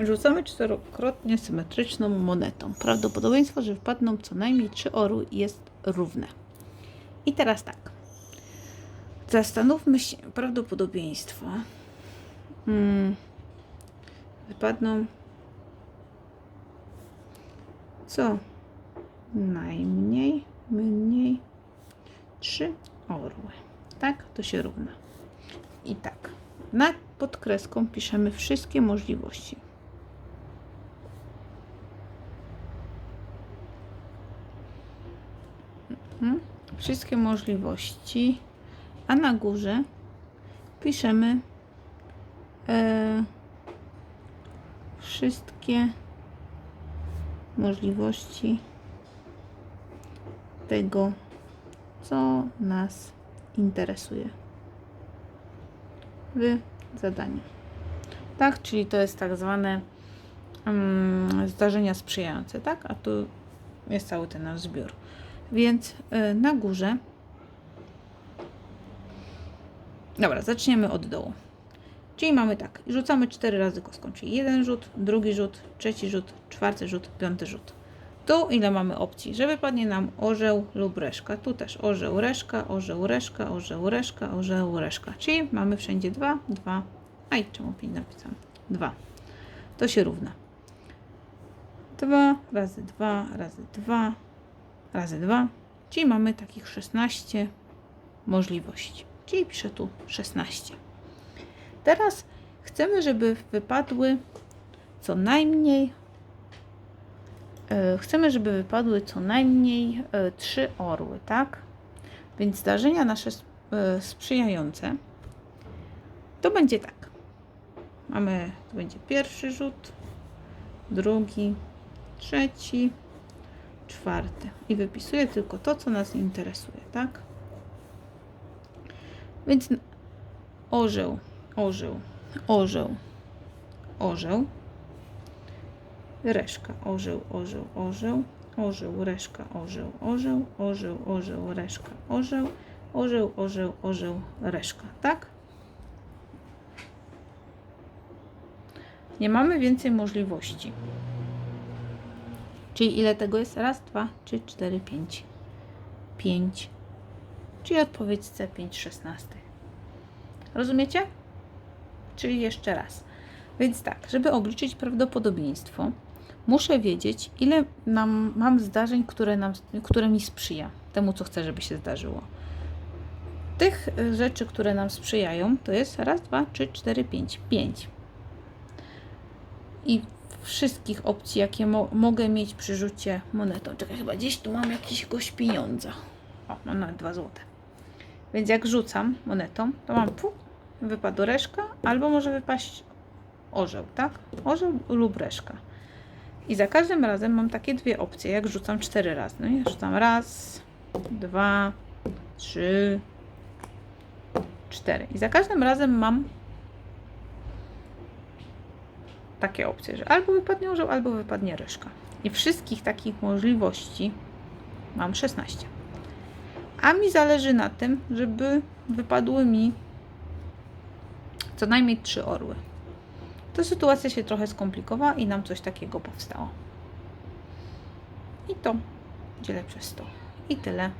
Rzucamy czterokrotnie symetryczną monetą. Prawdopodobieństwo, że wpadną co najmniej trzy orły jest równe. I teraz tak. Zastanówmy się, prawdopodobieństwo. Hmm. Wypadną co najmniej, mniej trzy orły. Tak? To się równa. I tak. Na pod kreską piszemy wszystkie możliwości. Mhm. Wszystkie możliwości, a na górze piszemy e, wszystkie możliwości tego, co nas interesuje w zadaniu. Tak, czyli to jest tak zwane mm, zdarzenia sprzyjające, tak? A tu jest cały ten nasz zbiór. Więc y, na górze. Dobra, zaczniemy od dołu. Czyli mamy tak, rzucamy cztery razy kostką, czyli jeden rzut, drugi rzut, trzeci rzut, czwarty rzut, piąty rzut. Tu ile mamy opcji, że wypadnie nam orzeł lub reszka. Tu też orzeł, reszka, orzeł, reszka, orzeł, reszka, orzeł, reszka. Czyli mamy wszędzie dwa, dwa. Aj, czemu pięć napisałam? Dwa. To się równa. Dwa razy dwa razy dwa razy dwa. Czyli mamy takich 16 możliwości. Czyli piszę tu 16. Teraz chcemy, żeby wypadły co najmniej e, chcemy, żeby wypadły co najmniej e, trzy orły, tak? Więc zdarzenia nasze e, sprzyjające to będzie tak. Mamy, to będzie pierwszy rzut, drugi, trzeci, czwarty. I wypisuję tylko to, co nas interesuje, tak? Więc orzeł, orzeł, orzeł, orzeł, reszka, orzeł, orzeł, orzeł, orzeł, reszka, orzeł, orzeł, orzeł, orzeł, reszka, orzeł, orzeł, orzeł, orzeł, reszka, tak? Nie mamy więcej możliwości. Czyli ile tego jest? Raz, dwa, trzy, cztery, pięć. Pięć. Czyli odpowiedź C, 5 szesnastych. Rozumiecie? Czyli jeszcze raz. Więc tak, żeby obliczyć prawdopodobieństwo, muszę wiedzieć, ile nam, mam zdarzeń, które, nam, które mi sprzyja temu, co chcę, żeby się zdarzyło. Tych y, rzeczy, które nam sprzyjają, to jest raz, dwa, trzy, cztery, pięć. Pięć. I wszystkich opcji, jakie mo mogę mieć przy rzucie monetą. Czekaj, chyba gdzieś tu mam jakiegoś pieniądza. O, mam nawet dwa złote. Więc jak rzucam monetą, to mam pu, wypadł reszka, albo może wypaść orzeł, tak? Orzeł lub reszka. I za każdym razem mam takie dwie opcje, jak rzucam cztery razy. No i rzucam raz, dwa, trzy, cztery. I za każdym razem mam takie opcje, że albo wypadnie orzeł, albo wypadnie reszka. I wszystkich takich możliwości mam 16. A mi zależy na tym, żeby wypadły mi co najmniej trzy orły. To sytuacja się trochę skomplikowała i nam coś takiego powstało. I to dzielę przez to. I tyle.